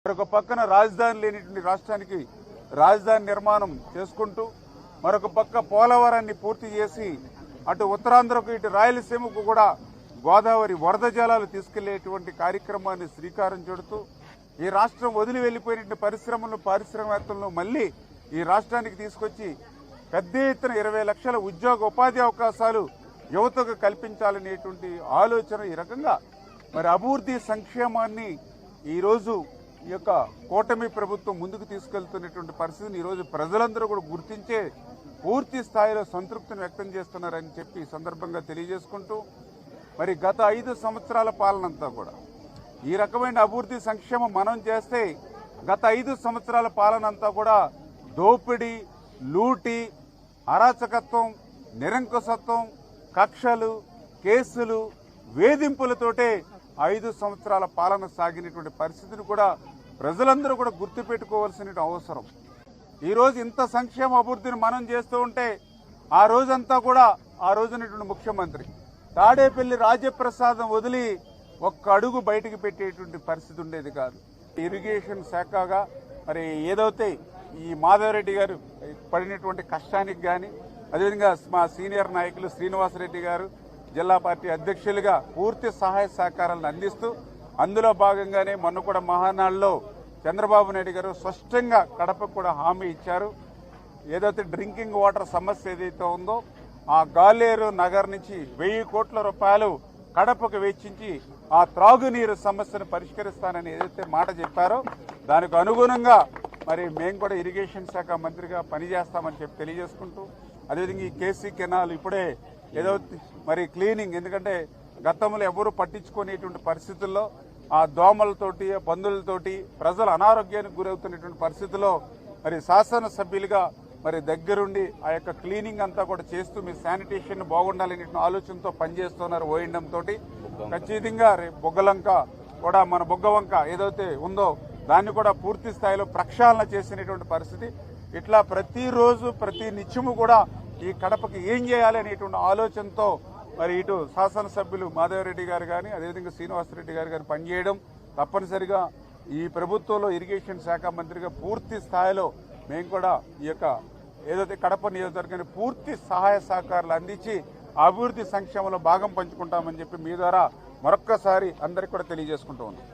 మరొక పక్కన రాజధాని లేనిటువంటి రాష్ట్రానికి రాజధాని నిర్మాణం చేసుకుంటూ మరొక పక్క పోలవరాన్ని పూర్తి చేసి అటు ఉత్తరాంధ్రకు ఇటు రాయలసీమకు కూడా గోదావరి వరద జలాలు తీసుకెళ్ళేటువంటి కార్యక్రమాన్ని శ్రీకారం చుడుతూ ఈ రాష్ట్రం వదిలి వెళ్ళిపోయిన పరిశ్రమలు పారిశ్రామికవేత్తలను మళ్ళీ ఈ రాష్ట్రానికి తీసుకొచ్చి పెద్ద ఎత్తున ఇరవై లక్షల ఉద్యోగ ఉపాధి అవకాశాలు యువతకు కల్పించాలనేటువంటి ఆలోచన ఈ రకంగా. మరి అభివృద్ధి సంక్షేమాన్ని ఈరోజు ఈ యొక్క కూటమి ప్రభుత్వం ముందుకు తీసుకెళ్తున్నటువంటి పరిస్థితిని ఈరోజు ప్రజలందరూ కూడా గుర్తించే పూర్తి స్థాయిలో సంతృప్తిని వ్యక్తం చేస్తున్నారని చెప్పి సందర్భంగా తెలియజేసుకుంటూ మరి గత ఐదు సంవత్సరాల పాలనంతా కూడా ఈ రకమైన అభివృద్ధి సంక్షేమం మనం చేస్తే గత ఐదు సంవత్సరాల పాలన అంతా కూడా దోపిడీ లూటి అరాచకత్వం నిరంకుశత్వం కక్షలు కేసులు వేధింపులతోటే ఐదు సంవత్సరాల పాలన సాగినటువంటి పరిస్థితిని కూడా ప్రజలందరూ కూడా గుర్తుపెట్టుకోవాల్సిన అవసరం. ఈరోజు ఇంత సంక్షేమ అభివృద్ధిని మనం చేస్తూ ఉంటే ఆ రోజంతా కూడా ఆ రోజునటువంటి ముఖ్యమంత్రి తాడేపల్లి రాజ్యప్రసాదం వదిలి ఒక్క అడుగు బయటికి పెట్టేటువంటి పరిస్థితి ఉండేది కాదు. ఇరిగేషన్ శాఖగా మరి ఏదైతే ఈ మాధవరెడ్డి గారు పడినటువంటి కష్టానికి కానీ అదేవిధంగా మా సీనియర్ నాయకులు శ్రీనివాసరెడ్డి గారు జిల్లా పార్టీ అధ్యక్షులుగా పూర్తి సహాయ సహకారాలను అందిస్తూ అందులో భాగంగానే మొన్న కూడా మహానాడులో చంద్రబాబు నాయుడు గారు స్పష్టంగా కడపకు కూడా హామీ ఇచ్చారు. ఏదైతే డ్రింకింగ్ వాటర్ సమస్య ఏదైతే ఉందో ఆ గాలేరు నగర్ నుంచి వెయ్యి కోట్ల రూపాయలు కడపకు వెచ్చించి ఆ త్రాగునీరు సమస్యను పరిష్కరిస్తానని ఏదైతే మాట చెప్పారో దానికి అనుగుణంగా మరి మేము కూడా ఇరిగేషన్ శాఖ మంత్రిగా పనిచేస్తామని చెప్పి తెలియజేసుకుంటూ అదేవిధంగా ఈ కేసీ కెనాల్ ఇప్పుడే ఏదో మరి క్లీనింగ్ ఎందుకంటే గతంలో ఎవరు పట్టించుకునేటువంటి పరిస్థితుల్లో ఆ దోమలతోటి పందులతోటి ప్రజలు అనారోగ్యానికి గురవుతున్నటువంటి పరిస్థితిలో మరి శాసనసభ్యులుగా మరి దగ్గరుండి ఆ యొక్క క్లీనింగ్ అంతా కూడా చేస్తూ మీ శానిటేషన్ బాగుండాలనే ఆలోచనతో పనిచేస్తున్నారు ఓఎండం తోటి. ఖచ్చితంగా రేపు బొగ్గలంక కూడా మన బొగ్గవంక ఏదైతే ఉందో దాన్ని కూడా పూర్తి స్థాయిలో ప్రక్షాళన చేసినటువంటి పరిస్థితి. ఇట్లా ప్రతిరోజు ప్రతి నిత్యము కూడా ఈ కడపకి ఏం చేయాలి అనేటువంటి ఆలోచనతో మరి ఇటు శాసనసభ్యులు మాధవరెడ్డి గారు కానీ అదేవిధంగా శ్రీనివాసరెడ్డి గారు కానీ పనిచేయడం తప్పనిసరిగా ఈ ప్రభుత్వంలో ఇరిగేషన్ శాఖ మంత్రిగా పూర్తి స్థాయిలో మేము కూడా ఈ యొక్క ఏదైతే కడప నియోజకవర్గాన్ని పూర్తి సహాయ సహకారాలు అందించి అభివృద్ధి సంక్షేమంలో భాగం పంచుకుంటామని చెప్పి మీ ద్వారా మరొక్కసారి అందరికీ కూడా తెలియజేసుకుంటూ ఉన్నాం.